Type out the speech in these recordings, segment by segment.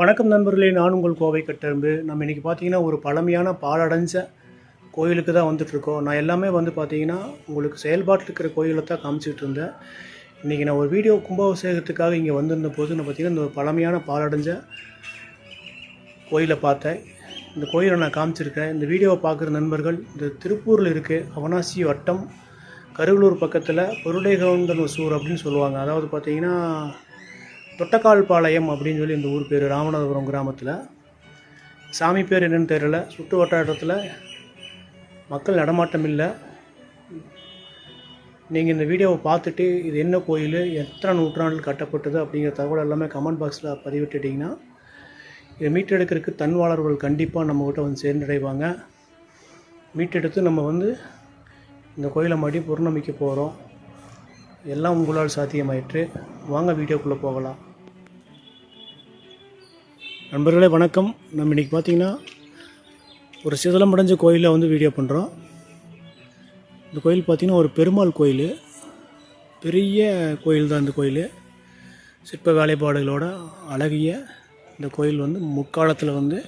வணக்கம் நண்பர்களே நான் உங்கள் கோவை கட்டரும்பு நம்ம இன்றைக்கி பார்த்தீங்கன்னா ஒரு பழமையான பாழடைஞ்ச கோயிலுக்கு தான் வந்துட்ருக்கோம் நான் எல்லாமே வந்து பார்த்தீங்கன்னா உங்களுக்கு செயல்பாட்டில் இருக்கிற கோயிலை தான் காமிச்சிட்டு இருந்தேன். இன்றைக்கி நான் ஒரு வீடியோ கும்பாபிஷேகத்துக்காக இங்கே வந்திருந்த போது நான் பார்த்தீங்கன்னா இந்த ஒரு பழமையான பாலடைஞ்ச கோயிலை பார்த்தேன். இந்த கோயிலை நான் காமிச்சிருக்கேன். இந்த வீடியோவை பார்க்குற நண்பர்கள் இந்த திருப்பூரில் இருக்குது அவனாசி வட்டம் கருவலூர் பக்கத்தில் பொருளைகவுண்டன் சூர் அப்படின்னு சொல்லுவாங்க. அதாவது பார்த்தீங்கன்னா தொட்டக்கால் பாளையம் அப்படின்னு சொல்லி இந்த ஊர் பேர் ராமநாதபுரம் கிராமத்தில். சாமி பேர் என்னன்னு தெரியல. சுற்று வட்டாரத்தில் மக்கள் நடமாட்டம் இல்லை. நீங்கள் இந்த வீடியோவை பார்த்துட்டு இது என்ன கோயில் எத்தனை நூற்றாண்டில் கட்டப்பட்டது அப்படிங்கிற தகவல் எல்லாமே கமெண்ட் பாக்ஸில் பதிவிட்டுட்டிங்கன்னா இதை மீட்டெடுக்கிறதுக்கு தன்வாளர்கள் கண்டிப்பாக நம்மக்கிட்ட வந்து சேர்ந்தடைவாங்க. மீட்டெடுத்து நம்ம வந்து இந்த கோயிலை மறுபடியும் புறநம்பிக்க போகிறோம் எல்லாம் உங்களால் சாத்தியமாயிற்று. வாங்க வீடியோக்குள்ளே போகலாம். நண்பர்களே வணக்கம். நம்ம இன்றைக்கி பார்த்தீங்கன்னா ஒரு சிதலமடைஞ்ச கோயிலில் வந்து வீடியோ பண்ணுறோம் இந்த கோயில் பார்த்திங்கன்னா ஒரு பெருமாள் கோயில். பெரிய கோயில் தான் இந்த கோயில். சிற்ப வேலைப்பாடுகளோட அழகிய இந்த கோயில் வந்து முக்காலத்தில் வந்து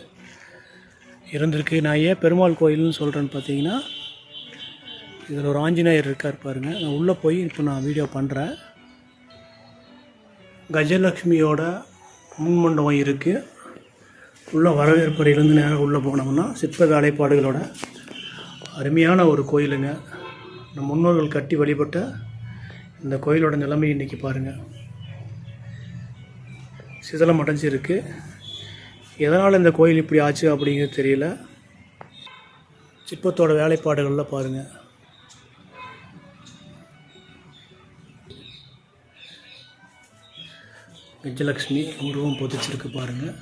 இருந்திருக்கு நான் ஏன் பெருமாள் கோயில்னு சொல்கிறேன்னு பார்த்தீங்கன்னா இதில் ஒரு ஆஞ்சநேயர் இருக்கார் பாருங்கள் நான் உள்ளே போய் இப்போ நான் வீடியோ பண்ணுறேன் கஜலக்ஷ்மியோட முன்மண்டபம் இருக்குது உள்ள வரவேற்பறையிலேருந்து நேராக உள்ளே போனோம்னா சிற்ப வேலைப்பாடுகளோட அருமையான ஒரு கோயிலுங்க. நம் முன்னோர்கள் கட்டி வழிபட்ட இந்த கோயிலோட நிலைமை இன்றைக்கி பாருங்கள் சிதலம் அடைஞ்சிருக்கு. எதனால் இந்த கோயில் இப்படி ஆச்சு அப்படிங்கிறது தெரியல. சிற்பத்தோட வேலைப்பாடுகளில் பாருங்கள் கஜலக்ஷ்மி உருவம் பொதிச்சிருக்கு பாருங்கள்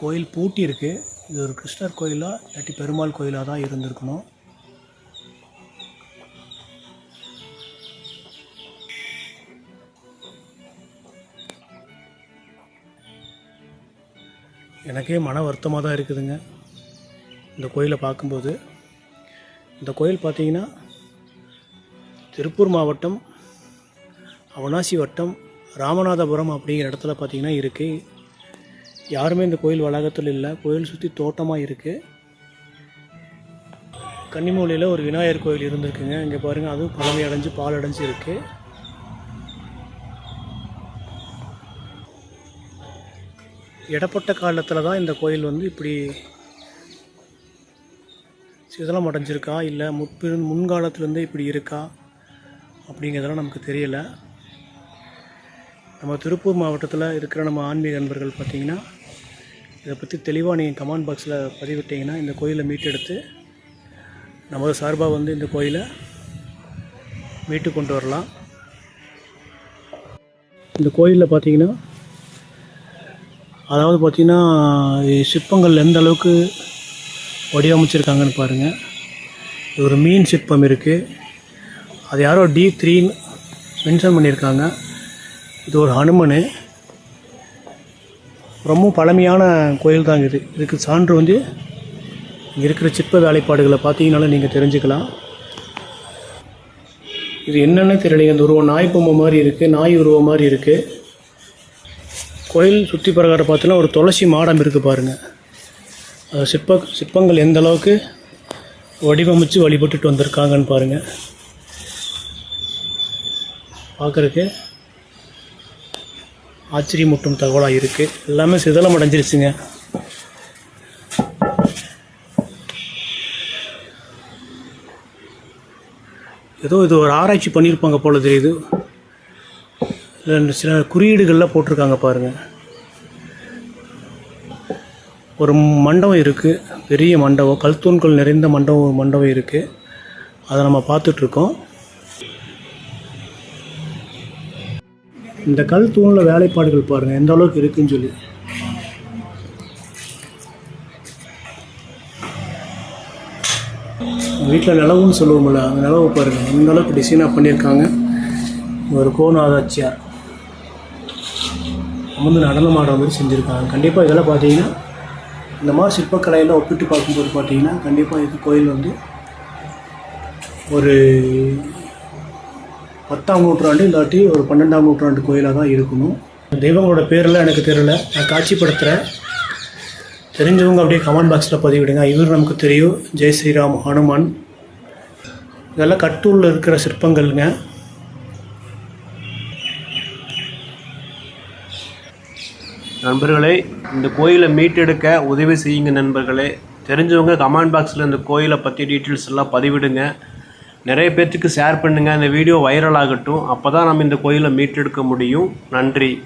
கோயில் பூட்டி இருக்கு. இது ஒரு கிருஷ்ணர் கோயிலாக இல்லாட்டி பெருமாள் கோயிலாக தான் இருந்திருக்கணும். எனக்கே மன வருத்தமாக தான் இருக்குதுங்க. இந்த கோயிலை பார்க்கும்போது. இந்த கோயில் பார்த்தீங்கன்னா திருப்பூர் மாவட்டம் அவனாசி வட்டம் ராமநாதபுரம் அப்படிங்கிற இடத்துல பார்த்தீங்கன்னா இருக்குது யாருமே இந்த கோயில் வளாகத்தில் இல்லை. கோயில் சுற்றி தோட்டமாக இருக்குது கன்னிமூலையில் ஒரு விநாயகர் கோயில் இருந்திருக்குங்க. இங்கே பாருங்கள் அதுவும் பழமை அடைஞ்சு பால் அடைஞ்சு இருக்குது இடப்பட்ட காலத்தில் தான் இந்த கோயில் வந்து இப்படி சிதலம் அடைஞ்சிருக்கா? இல்லை முற்பி முன்காலத்துலேருந்தே இப்படி இருக்கா? அப்படிங்கிறதெல்லாம் நமக்கு தெரியலை. நம்ம திருப்பூர் மாவட்டத்தில் இருக்கிற நம்ம ஆன்மீக நண்பர்கள் பார்த்திங்கன்னா இதை பற்றி தெளிவாக நீங்கள் கமெண்ட் பாக்ஸில் பதிவிட்டீங்கன்னா இந்த கோயிலை மீட்டெடுத்து நமது சார்பாக வந்து இந்த கோயிலை மீட்டு கொண்டு வரலாம். இந்த கோயிலில் பார்த்தீங்கன்னா அதாவது பார்த்திங்கன்னா சிற்பங்கள் எந்த அளவுக்கு வடிவமைச்சிருக்காங்கன்னு பாருங்கள் இது ஒரு மீன் சிற்பம் இருக்குது அது யாரோ டி த்ரீன்னு மென்ஷன் பண்ணியிருக்காங்க. இது ஒரு ஹனுமன். ரொம்ப பழமையான கோயில் தாங்க இது. இதுக்கு சான்று வந்து இங்கே இருக்கிற சிற்ப வேலைப்பாடுகளை பார்த்தீங்கனால நீங்கள் தெரிஞ்சுக்கலாம். இது என்னென்னு தெரியலைங்க இந்த உருவம் நாய் பொம்மை மாதிரி இருக்குது நாய் உருவம் மாதிரி இருக்குது கோயில் சுற்றி பிரகாரம் பார்த்தோன்னா ஒரு துளசி மாடம் இருக்குது பாருங்கள் சிற்ப சிற்பங்கள் எந்த அளவுக்கு வடிவமைச்சு வழிபட்டுட்டு வந்திருக்காங்கன்னு பாருங்கள் பார்க்குறக்கு ஆச்சரியமூட்டும் தகவலாக இருக்குது எல்லாமே சிதலம் அடைஞ்சிருச்சுங்க. ஏதோ இது ஒரு ஆராய்ச்சி பண்ணியிருப்பாங்க போல் தெரியுது. சில குறியீடுகள்லாம் போட்டிருக்காங்க பாருங்கள் ஒரு மண்டபம் இருக்குது பெரிய மண்டபம் கல்தூண்கள் நிறைந்த மண்டபம் மண்டபம் இருக்குது அதை நம்ம பார்த்துட்ருக்கோம் இந்த கல் தூணில் வேலைப்பாடுகள் பாருங்கள் எந்த அளவுக்கு இருக்குன்னு சொல்லி. வீட்டில் நிலவுன்னு சொல்லுவோம்ல அந்த நிலவு பாருங்கள் எந்த அளவுக்கு டிசைனாக பண்ணியிருக்காங்க. ஒரு கோணாதாச்சியார் அமர்ந்து நடனம் ஆடுற மாதிரி செஞ்சுருக்காங்க. கண்டிப்பாக இதெல்லாம் பார்த்தீங்கன்னா இந்த மாதிரி சிற்பக்கலையெல்லாம் ஒப்பிட்டு பார்க்கும்போது பார்த்தீங்கன்னா கண்டிப்பாக இது கோயில் வந்து ஒரு பத்தாம் நூற்றாண்டு இல்லாட்டி ஒரு பன்னெண்டாம் நூற்றாண்டு கோயிலாக தான் இருக்கணும். தெய்வங்களோட பேரெல்லாம் எனக்கு தெரியல. நான் காட்சிப்படுத்துகிறேன் தெரிஞ்சவங்க அப்படியே கமெண்ட் பாக்ஸில் பதிவிடுங்க. இவர் நமக்கு தெரியும். ஜெய் ஸ்ரீராம் ஹனுமான். இதெல்லாம் கட்டூரில் இருக்கிற சிற்பங்கள்ங்க. நண்பர்களே இந்த கோயிலை மீட்டெடுக்க உதவி செய்யுங்க நண்பர்களே. தெரிஞ்சவங்க கமெண்ட் பாக்ஸில் இந்த கோயிலை பற்றி டீட்டெயில்ஸ் எல்லாம் பதிவிடுங்க. நிறைய பேர்த்துக்கு ஷேர் பண்ணுங்கள் இந்த வீடியோ வைரல் ஆகட்டும். அப்போ தான் நம்ம இந்த கோயிலை மீட்டெடுக்க முடியும். நன்றி.